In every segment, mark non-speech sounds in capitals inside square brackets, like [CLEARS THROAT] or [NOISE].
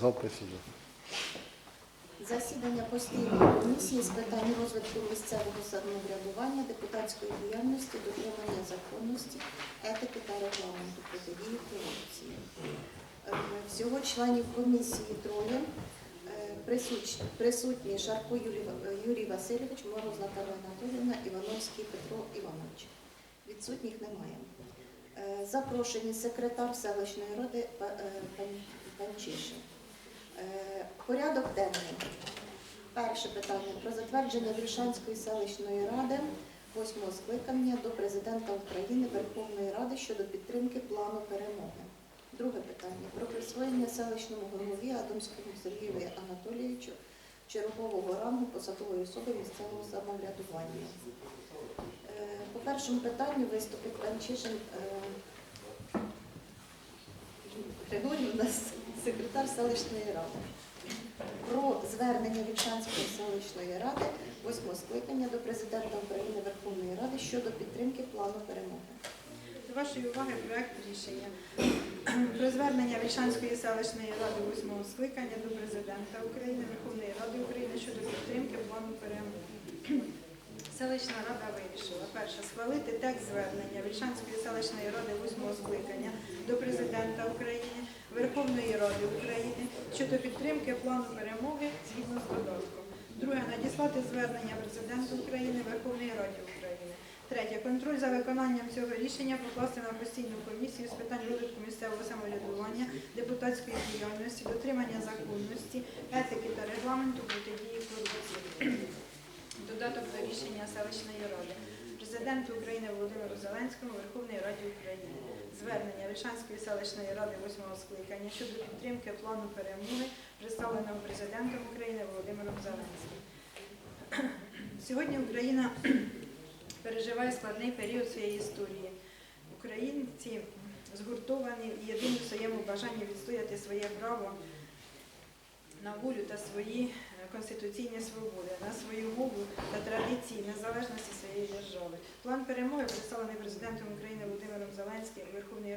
Запис іде. Засідання постійної комісії з питань розвитку місцевого самоврядування, депутатської діяльності, дотримання законності, етики та регламенту протидії корупції. Е, Всього членів комісії троє. Е, присуч- Присутні Шарко Юрій, Юрій Васильович, Мороз Наталя Анатоліївна, Івановський Петро Іванович. Відсутніх немає. Е, Запрошені секретар селищної ради Па- е, Пан- Панчишин. Е, Порядок денний. Перше питання про затвердження Вільшанської селищної ради восьмого скликання до президента України Верховної Ради щодо підтримки плану перемоги. Друге питання про присвоєння селищному голові Адамському Сергію Анатолійовичу чергового рангу посадової особи місцевого самоврядування. Е, По першому питанню виступить Панчишин е, Григорій, у нас секретар селищної ради. Про звернення Вільшанської селищної ради восьмого скликання до президента України Верховної Ради щодо підтримки плану перемоги. До вашої уваги проект рішення про звернення Вільшанської селищної ради восьмого скликання до президента України, Верховної Ради України щодо підтримки плану перемоги. Селищна рада вирішила перше схвалити текст звернення Вільшанської селищної ради восьмого скликання до президента України, Верховної Ради України щодо підтримки плану перемоги згідно з додатком. Друге надіслати звернення президенту України, Верховної Ради України. Третє. Контроль за виконанням цього рішення покласти на постійну комісію з питань розвитку місцевого самоврядування, депутатської діяльності, дотримання законності, етики та регламенту протидії корупції. Додаток до рішення селищної ради. Президенту України Володимиру Зеленському, Верховній Раді України. Звернення Вільшанської селищної ради восьмого скликання щодо підтримки плану перемоги, представленого президентом України Володимиром Зеленським. Сьогодні Україна [CLEARS THROAT] переживає складний період своєї історії. Українці згуртовані і єдині в своєму бажанні відстояти своє право на волю та свої е, конституційні свободи, на свою мову та традиції незалежності своєї держави. План перемоги представлений президентом України Володимиром Зеленським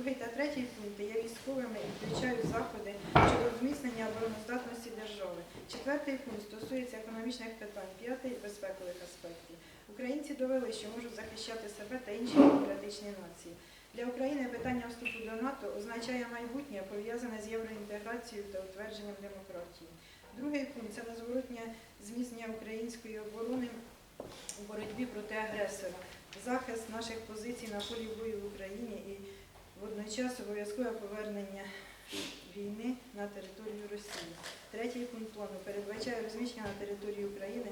Другий та третій пункти є військовими і включають заходи щодо зміцнення обороноздатності держави. Четвертий пункт стосується економічних питань, п'ятий безпекових аспектів. Українці довели, що можуть захищати себе та інші демократичні нації. Для України питання вступу до НАТО означає майбутнє, пов'язане з євроінтеграцією та утвердженням демократії. Другий пункт це незворотнє зміцнення української оборони у боротьбі проти агресора, захист наших позицій на полі бою в Україні і водночас обов'язкове повернення війни на територію Росії. Третій пункт плану передбачає розміщення на території України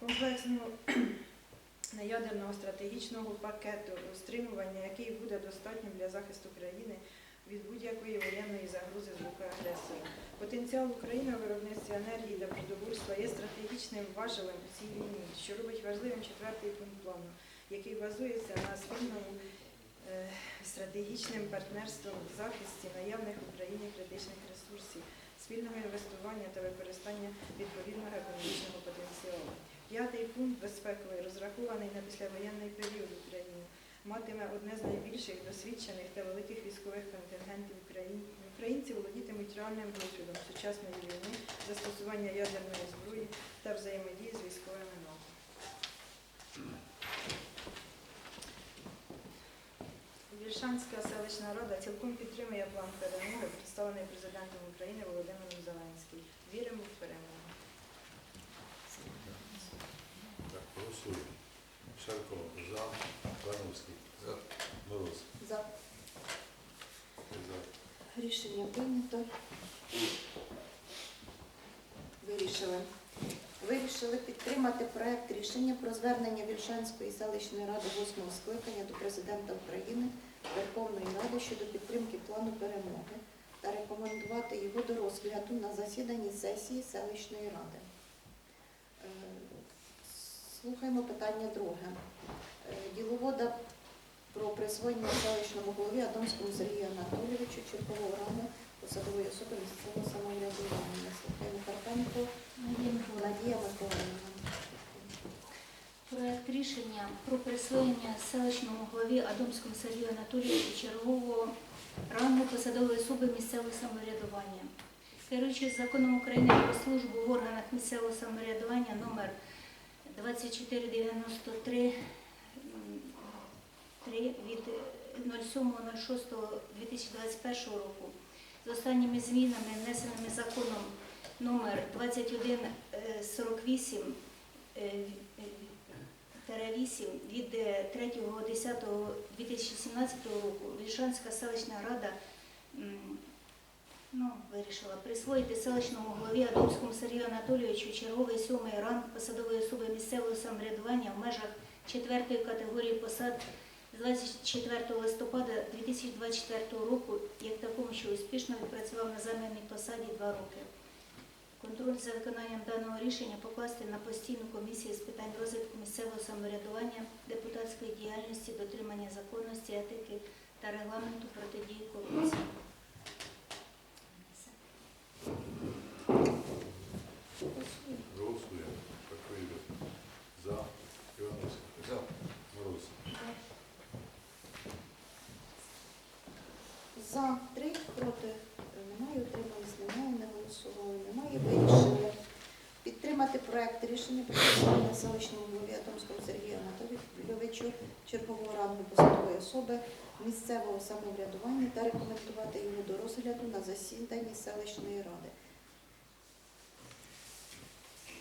комплексного [CLEARS THROAT] неядерного стратегічного пакету стримування, який буде достатнім для захисту країни від будь-якої воєнної загрози з боку агресора. Потенціал України у виробництві енергії та продовольства є стратегічним важелем у цій війні, що робить важливим четвертий пункт плану, який базується на спільному стратегічним партнерством в захисті наявних в Україні критичних ресурсів, спільного інвестування та використання відповідного економічного потенціалу. П'ятий пункт безпековий розрахований на післявоєнний період України матиме одне з найбільших досвідчених та великих військових контингентів України. Українці володітимуть реальним досвідом сучасної війни, застосування ядерної зброї та взаємодії з військовими НАТО. Вільшанська селищна рада цілком підтримує план перемоги, представлений президентом України Володимиром Зеленським. Віримо в перемогу. Так, голосуємо. Шарко за, Івановський. За. Мороз. За За. рішення прийнято. Вирішили. Вирішили підтримати проект рішення про звернення Вільшанської селищної ради восьмого скликання до президента України щодо підтримки плану перемоги та рекомендувати його до розгляду на засіданні сесії селищної ради. Е, Слухаємо питання друге. Е, Діловода про присвоєння селищному голові Адамському Сергію Анатолійовичу чергового рангу посадової особи місцевого самоврядування. Слухаємо Карпенко Надія Миколаївна. Проект рішення про присвоєння селищному голові Адамському Сергію Анатолійовичу чергового рангу посадової особи місцевого самоврядування. Керуючись законом України про службу в органах місцевого самоврядування номер 2493 м, 3 від 07.06.2021 року з останніми змінами, внесеними законом номер 2148 е, е, 8 від е, 3.10.2017 року Вільшанська селищна рада ну, вирішила присвоїти селищному голові Адамському Сергію Анатолійовичу черговий сьомий ранг посадової особи місцевого самоврядування в межах четвертої категорії посад з 24 листопада 2024 року, як такому, що успішно відпрацював на займаній посаді два роки. Контроль за виконанням даного рішення покласти на постійну комісію з питань розвитку місцевого самоврядування, депутатської діяльності, дотримання законності, етики та регламенту протидії корупції. Все. Голосуємо. Шарко Ігор. За. Івановський. За. Мороз. За три проти немає, утримались немає, не голосували, немає вирішення. Підтримати проект рішення про присвоєння селищному голові Атомському Сергію Анатолійовичу чергового рангу посадової особи місцевого самоврядування та рекомендувати його до розгляду на засіданні селищної ради.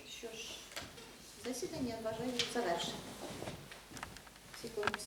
Що ж, засідання вважаю завершено.